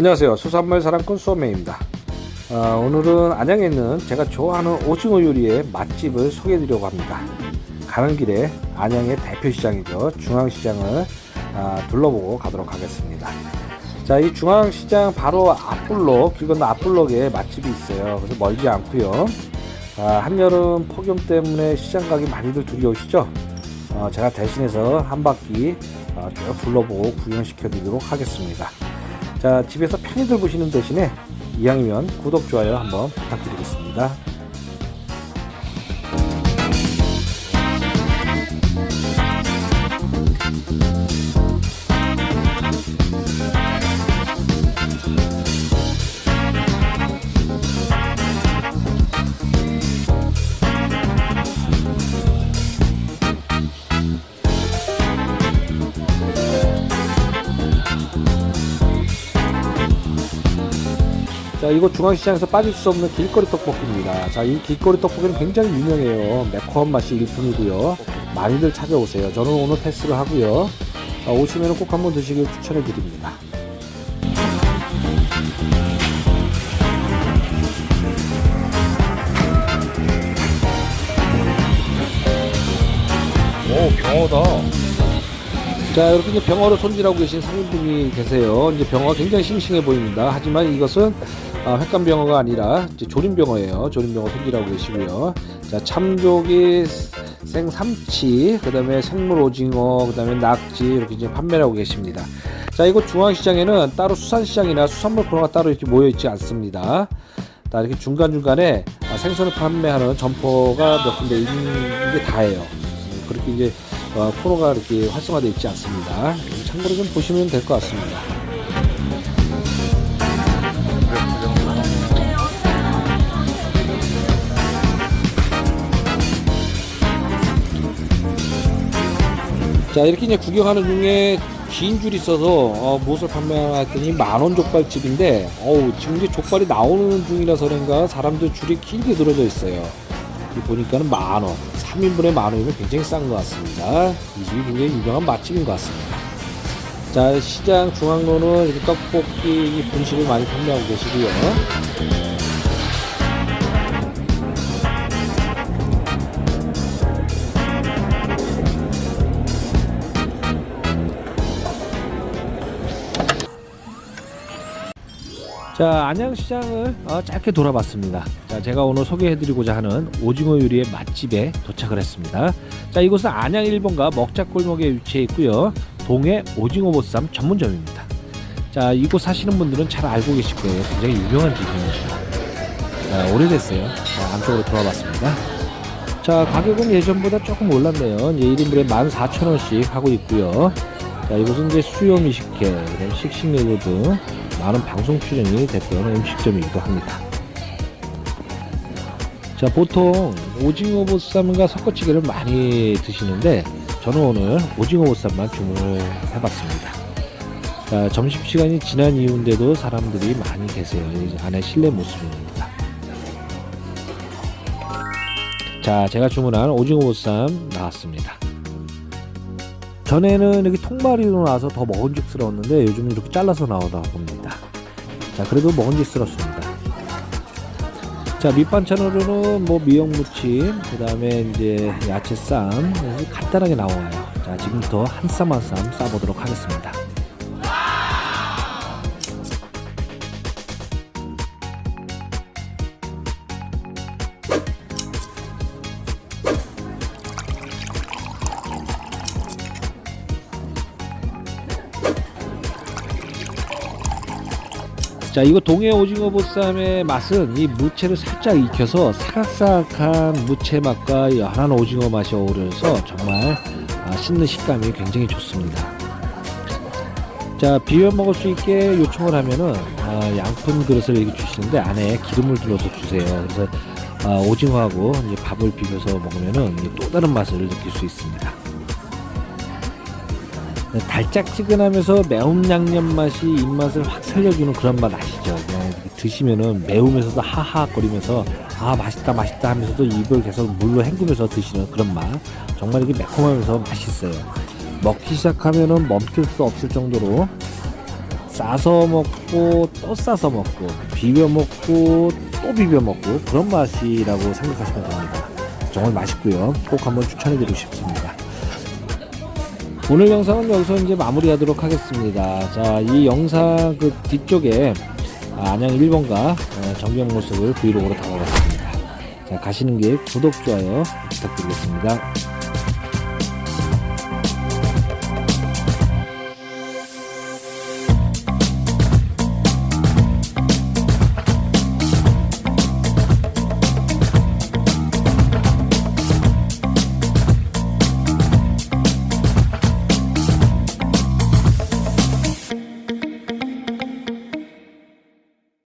안녕하세요. 수산물 사랑꾼 수원매입니다. 아, 오늘은 안양에 있는 제가 좋아하는 오징어 요리의 맛집을 소개해드리려고 합니다. 가는 길에 안양의 대표 시장이죠. 중앙시장을 아, 둘러보고 가도록 하겠습니다. 자, 이 중앙시장 바로 앞블록, 길 건너 앞블록에 맛집이 있어요. 그래서 멀지 않고요. 아, 한여름 폭염 때문에 시장 가기 많이들 두려우시죠? 어, 제가 대신해서 한 바퀴 어, 쭉 둘러보고 구경시켜 드리도록 하겠습니다. 자, 집에서 편히들 보시는 대신에 이왕이면 구독, 좋아요 한번 부탁드리겠습니다. 자, 이곳 중앙시장에서 빠질 수 없는 길거리 떡볶이입니다. 자, 이 길거리 떡볶이는 굉장히 유명해요. 매콤한 맛이 일품이고요. 많이들 찾아오세요. 저는 오늘 패스를 하고요. 아, 오시면 꼭 한번 드시길 추천해 드립니다. 오, 병어다. 자, 이렇게 이제 병어를 손질하고 계신 상인분이 계세요. 이제 병어가 굉장히 싱싱해 보입니다. 하지만 이것은 아, 횟감 병어가 아니라 이제 조림 병어예요. 조림 병어 손질하고 계시고요. 자, 참조기, 생삼치, 그 다음에 생물 오징어, 그 다음에 낙지 이렇게 이제 판매를 하고 계십니다. 자, 이곳 중앙시장에는 따로 수산시장이나 수산물 코너가 따로 이렇게 모여 있지 않습니다. 다 이렇게 중간 중간에 아, 생선을 판매하는 점포가 몇 군데 있는 게 다예요. 음, 그렇게 이제 어, 코너가 이렇게 활성화되어 있지 않습니다. 참고로 좀 보시면 될 것 같습니다. 자 이렇게 이제 구경하는 중에 긴 줄이 있어서 어, 무엇을 판매했더니 만원 족발집인데 어우 지금 이제 족발이 나오는 중이라서 그런가 사람들 줄이 길게 늘어져 있어요 이 보니까는 만원. 3인분에 만원이면 굉장히 싼 것 같습니다. 이 집이 굉장히 유명한 맛집인 것 같습니다. 자 시장 중앙로는 이렇게 떡볶이 분식을 많이 판매하고 계시고요 자 안양시장을 어, 짧게 돌아봤습니다. 자 제가 오늘 소개해드리고자 하는 오징어 요리의 맛집에 도착을 했습니다. 자 이곳은 안양 1번가 먹자골목에 위치해 있고요. 동해 오징어 보쌈 전문점입니다. 자 이곳 사시는 분들은 잘 알고 계실 거예요. 굉장히 유명한 집입니다 자, 오래됐어요. 자, 안쪽으로 들어봤습니다. 자 가격은 예전보다 조금 올랐네요. 이제 1인분에 14,000원씩 하고 있고요. 자 이곳은 이제 수요 미식회 그다음에 식식예고 등 많은 방송 출연이 됐던 음식점이기도 합니다. 자 보통 오징어 보쌈과 섞어찌개를 많이 드시는데 저는 오늘 오징어 보쌈만 주문을 해봤습니다. 자 점심시간이 지난 이후인데도 사람들이 많이 계세요. 이 안에 실내 모습입니다. 자 제가 주문한 오징어 보쌈 나왔습니다. 전에는 이렇게 통마리로 나와서 더 먹음직스러웠는데 요즘은 이렇게 잘라서 나오다 봅니다. 자, 그래도 먹음직스럽습니다. 자, 밑반찬으로는 뭐 미역무침, 그 다음에 이제 야채쌈, 간단하게 나와요. 자, 지금부터 한 쌈 한 쌈 싸보도록 하겠습니다. 자 이거 동해 오징어 보쌈의 맛은 이 무채를 살짝 익혀서 사각사각한 무채 맛과 연한 오징어 맛이 어우러서 정말 아, 씹는 식감이 굉장히 좋습니다. 자 비벼 먹을 수 있게 요청을 하면은 아, 양푼 그릇을 이렇게 주시는데 안에 기름을 둘러서 주세요. 그래서 아, 오징어하고 밥을 비벼서 먹으면은 또 다른 맛을 느낄 수 있습니다. 네, 달짝지근하면서 매운 양념 맛이 입맛을 확 살려주는 그런 맛 아시죠? 이렇게 드시면은 매우면서도 하하거리면서 아 맛있다 맛있다 하면서도 입을 계속 물로 헹구면서 드시는 그런 맛 정말 이게 매콤하면서 맛있어요 먹기 시작하면은 멈출 수 없을 정도로 싸서 먹고 또 싸서 먹고 비벼 먹고 또 비벼 먹고 그런 맛이라고 생각하시면 됩니다. 정말 맛있고요. 꼭 한번 추천해드리고 싶습니다. 오늘 영상은 여기서 이제 마무리하도록 하겠습니다. 자, 이 영상 그 뒤쪽에 아, 안양 1번가 어, 정경 모습을 브이로그로 담아봤습니다. 자, 가시는 길 구독, 좋아요 부탁드리겠습니다.